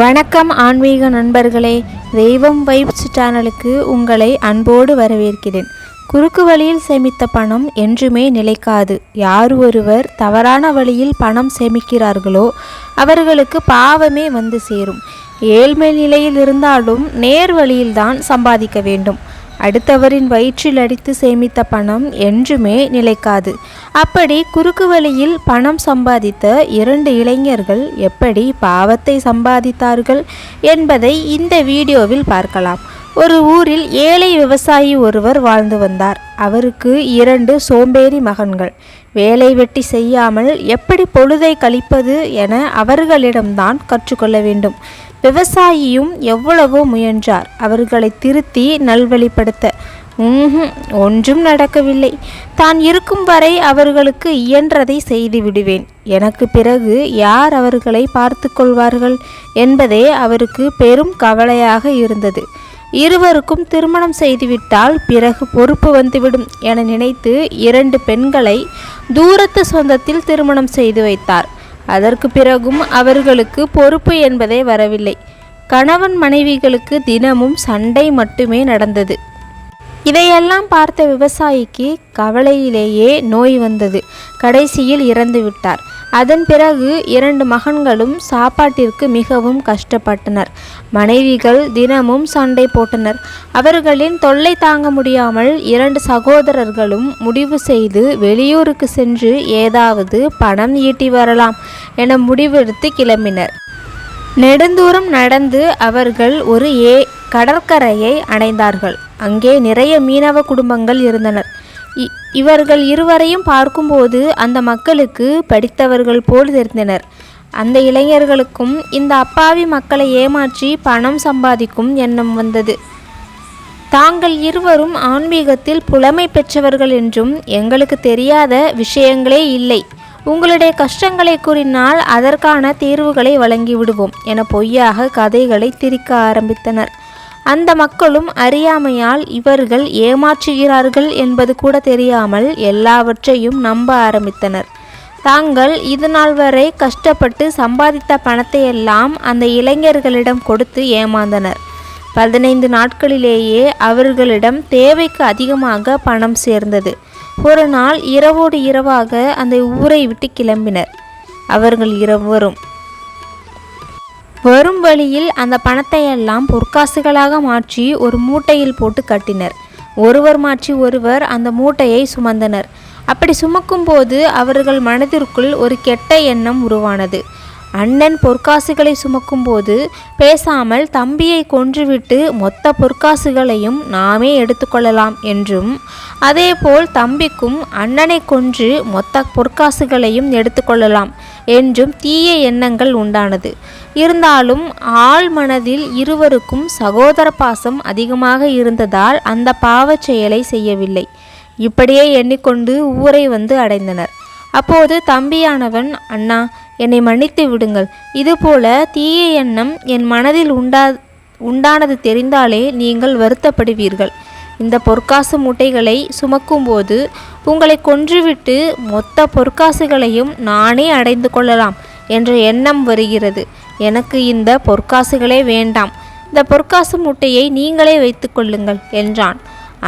வணக்கம் ஆன்மீக நண்பர்களே தெய்வம் வைப்ஸ் சேனலுக்கு உங்களை அன்போடு வரவேற்கிறேன். குறுக்கு வழியில் சேமித்த பணம் என்றுமே நிலைக்காது. யார் ஒருவர் தவறான வழியில் பணம் சேமிக்கிறார்களோ அவர்களுக்கு பாவமே வந்து சேரும். ஏழ்மை நிலையில் இருந்தாலும் நேர் வழியில்தான் சம்பாதிக்க வேண்டும். அடுத்தவரின் வயிற்றில் அடித்து சேமித்த பணம் என்றுமே நிலைக்காது. அப்படி குறுக்கு வழியில் பணம் சம்பாதித்த இரண்டு இளைஞர்கள் எப்படி பாவத்தை சம்பாதித்தார்கள் என்பதை இந்த வீடியோவில் பார்க்கலாம். ஒரு ஊரில் ஏழை விவசாயி ஒருவர் வாழ்ந்து வந்தார். அவருக்கு இரண்டு சோம்பேறி மகன்கள். வேலை வெட்டி செய்யாமல் எப்படி பொழுதை கழிப்பது என அவர்களிடம்தான் கற்றுக்கொள்ள வேண்டும். விவசாயியும் எவ்வளவோ முயன்றார். அவர்களை திருத்தி நல்வழிப்படுத்த ஒன்றும் நடக்கவில்லை. தான் இருக்கும் வரை அவர்களுக்கு இயன்றதை செய்து விடுவேன். எனக்கு பிறகு யார் அவர்களை பார்த்து கொள்வார்கள் என்பதே அவருக்கு பெரும் கவலையாக இருந்தது. இருவருக்கும் திருமணம் செய்துவிட்டால் பிறகு பொறுப்பு வந்துவிடும் என நினைத்து இரண்டு பெண்களை தூரத்து சொந்தத்தில் திருமணம் செய்து வைத்தார். அதற்கு பிறகும் அவர்களுக்கு பொறுப்பு என்பதே வரவில்லை. கணவன் மனைவிகளுக்கு தினமும் சண்டை மட்டுமே நடந்தது. இதையெல்லாம் பார்த்த விவசாயிக்கு கவலையிலேயே நோய் வந்தது. கடைசியில் இறந்து விட்டார். அதன் பிறகு இரண்டு மகன்களும் சாப்பாட்டிற்கு மிகவும் கஷ்டப்பட்டனர். மனைவிகள் தினமும் சண்டை போட்டனர். அவர்களின் தொல்லை தாங்க முடியாமல் இரண்டு சகோதரர்களும் முடிவு செய்து வெளியூருக்கு சென்று ஏதாவது பணம் ஈட்டி வரலாம் என முடிவெடுத்து கிளம்பினர். நெடுந்தூரம் நடந்து அவர்கள் ஒரு ஏ கடற்கரையை அடைந்தார்கள். அங்கே நிறைய மீனவ குடும்பங்கள் இருந்தனர். இ- இவர்கள் இருவரையும் பார்க்கும்போது அந்த மக்களுக்கு படித்தவர்கள் போல் தெரிந்தனர். அந்த இளைஞர்களுக்கும் இந்த அப்பாவி மக்களை ஏமாற்றி பணம் சம்பாதிக்கும் எண்ணம் வந்தது. தாங்கள் இருவரும் ஆன்மீகத்தில் புலமை பெற்றவர்கள் என்றும் எங்களுக்கு தெரியாத விஷயங்களே இல்லை. உங்களுடைய கஷ்டங்களை கூறினால் அதற்கான தீர்வுகளை வழங்கி விடுவோம் என பொய்யாக கதைகளை திரிக்க ஆரம்பித்தனர். அந்த மக்களும் அறியாமையால் இவர்கள் ஏமாற்றுகிறார்கள் என்பது கூட தெரியாமல் எல்லாவற்றையும் நம்ப ஆரம்பித்தனர். தாங்கள் இது நாள் வரை கஷ்டப்பட்டு சம்பாதித்த பணத்தை எல்லாம் அந்த இளைஞர்களிடம் கொடுத்து ஏமாந்தனர். பதினைந்து நாட்களிலேயே அவர்களிடம் தேவைக்கு அதிகமாக பணம் சேர்ந்தது. ஒரு நாள் இரவோடு இரவாக அந்த ஊரை விட்டு கிளம்பினர். அவர்கள் இருவரும் வரும் வழியில் அந்த பணத்தை எல்லாம் பொற்காசுகளாக மாற்றி ஒரு மூட்டையில் போட்டு கட்டினர். ஒருவர் மாற்றி ஒருவர் அந்த மூட்டையை சுமந்தனர். அப்படி சுமக்கும்போது அவர்கள் மனதிற்குள் ஒரு கெட்ட எண்ணம் உருவானது. அண்ணன் பொற்காசுகளை சுமக்கும்போது பேசாமல் தம்பியை கொன்றுவிட்டு மொத்த பொற்காசுகளையும் நாமே எடுத்துக்கொள்ளலாம் என்றும் அதேபோல் தம்பிக்கும் அண்ணனை கொன்று மொத்த பொற்காசுகளையும் எடுத்துக்கொள்ளலாம் என்றும் தீய எண்ணங்கள் உண்டானது. இருந்தாலும் ஆள் மனதில் இருவருக்கும் சகோதர பாசம் அதிகமாக இருந்ததால் அந்த பாவச் செயலை செய்யவில்லை. இப்படியே எண்ணிக்கொண்டு ஊரை வந்து அடைந்தனர். அப்போது தம்பியானவன் அண்ணா என்னை மன்னித்து விடுங்கள். இதுபோல தீய எண்ணம் என் மனதில் உண்டா உண்டானது தெரிந்தாலே நீங்கள் வருத்தப்படுவீர்கள். இந்த பொற்காசு மூட்டைகளை சுமக்கும்போது உங்களை கொன்றுவிட்டு மொத்த பொற்காசுகளையும் நானே அடைந்து கொள்ளலாம் என்ற எண்ணம் வருகிறது. எனக்கு இந்த பொற்காசுகளே வேண்டாம். இந்த பொற்காசு மூட்டையை நீங்களே வைத்துக்கொள்ளுங்கள் என்றான்.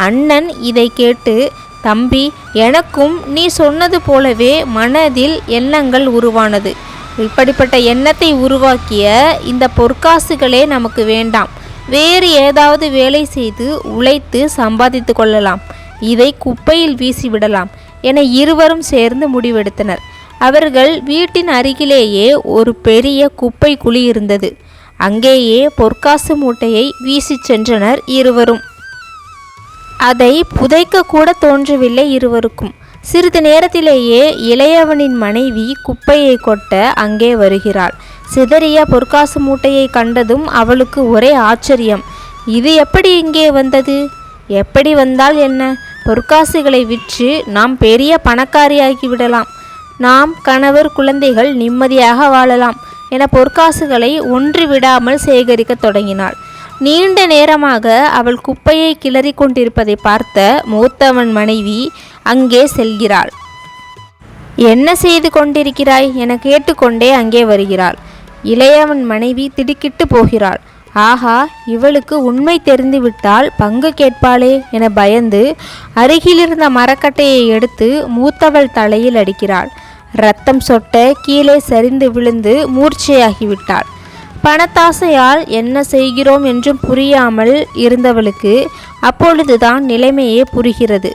அண்ணன் இதை கேட்டு தம்பி எனக்கும் நீ சொன்னது போலவே மனதில் எண்ணங்கள் உருவானது. இப்படிப்பட்ட எண்ணத்தை உருவாக்கிய இந்த பொற்காசுகளே நமக்கு வேண்டாம். வேறு ஏதாவது வேலை செய்து உழைத்து சம்பாதித்து கொள்ளலாம். இதை குப்பையில் வீசிவிடலாம் என இருவரும் சேர்ந்து முடிவெடுத்தனர். அவர்கள் வீட்டின் அருகிலேயே ஒரு பெரிய குப்பை குழி இருந்தது. அங்கேயே பொற்காசு மூட்டையை வீசிச் சென்றனர் இருவரும். அதை புதைக்க கூட தோன்றவில்லை இருவருக்கும். சிறிது நேரத்திலேயே இளையவனின் மனைவி குப்பையை கொட்ட அங்கே வருகிறாள். சிதறிய பொற்காசு மூட்டையை கண்டதும் அவளுக்கு ஒரே ஆச்சரியம். இது எப்படி இங்கே வந்தது? எப்படி வந்தால் என்ன? பொற்காசுகளை விற்று நாம் பெரிய பணக்காரியாகி விடலாம். நாம் கணவர் குழந்தைகள் நிம்மதியாக வாழலாம் என பொற்காசுகளை ஒன்று விடாமல் சேகரிக்க தொடங்கினாள். நீண்ட நேரமாக அவள் குப்பையை கிளறி கொண்டிருப்பதை பார்த்த மூத்தவன் மனைவி அங்கே செல்கிறாள். என்ன செய்து கொண்டிருக்கிறாய்? என கேட்டுக்கொண்டே அங்கே வருகிறாள். இளையவன் மனைவி திடுக்கிட்டு போகிறாள். ஆஹா இவளுக்கு உண்மை தெரிந்துவிட்டால் பங்கு கேட்பாளே என பயந்து அருகிலிருந்த மரக்கட்டையை எடுத்து மூத்தவள் தலையில் அடிக்கிறாள். ரத்தம் சொட்ட கீழே சரிந்து விழுந்து மூர்ச்சையாகிவிட்டாள். பணத்தாசையால் என்ன செய்கிறோம் என்றும் புரியாமல் இருந்தவளுக்கு அப்பொழுதுதான் நிலைமையே புரிகிறது.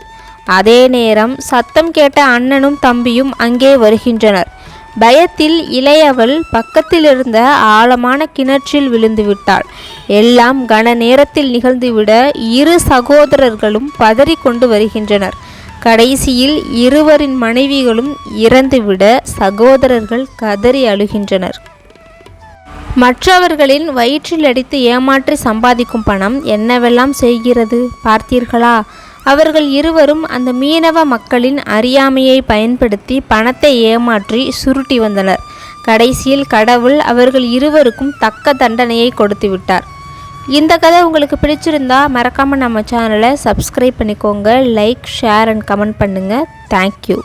அதே நேரம் சத்தம் கேட்ட அண்ணனும் தம்பியும் அங்கே வருகின்றனர். பயத்தில் இளையவள் பக்கத்திலிருந்த ஆழமான கிணற்றில் விழுந்துவிட்டாள். எல்லாம் கன நேரத்தில் நிகழ்ந்துவிட இரு சகோதரர்களும் பதறிக்கொண்டு வருகின்றனர். கடைசியில் இருவரின் மனைவிகளும் இறந்துவிட சகோதரர்கள் கதறி அழுகின்றனர். மற்றவர்களின் வயிற்றில் அடித்து ஏமாற்றி சம்பாதிக்கும் பணம் என்னவெல்லாம் செய்கிறது பார்த்தீர்களா? அவர்கள் இருவரும் அந்த மீனவ மக்களின் அறியாமையை பயன்படுத்தி பணத்தை ஏமாற்றி சுருட்டி வந்தனர். கடைசியில் கடவுள் அவர்கள் இருவருக்கும் தக்க தண்டனையை கொடுத்து விட்டார். இந்த கதை உங்களுக்கு பிடிச்சிருந்தா மறக்காமல் நம்ம சேனலை சப்ஸ்கிரைப் பண்ணிக்கோங்க லைக் ஷேர் அண்ட் கமெண்ட் பண்ணுங்கள் தேங்க்யூ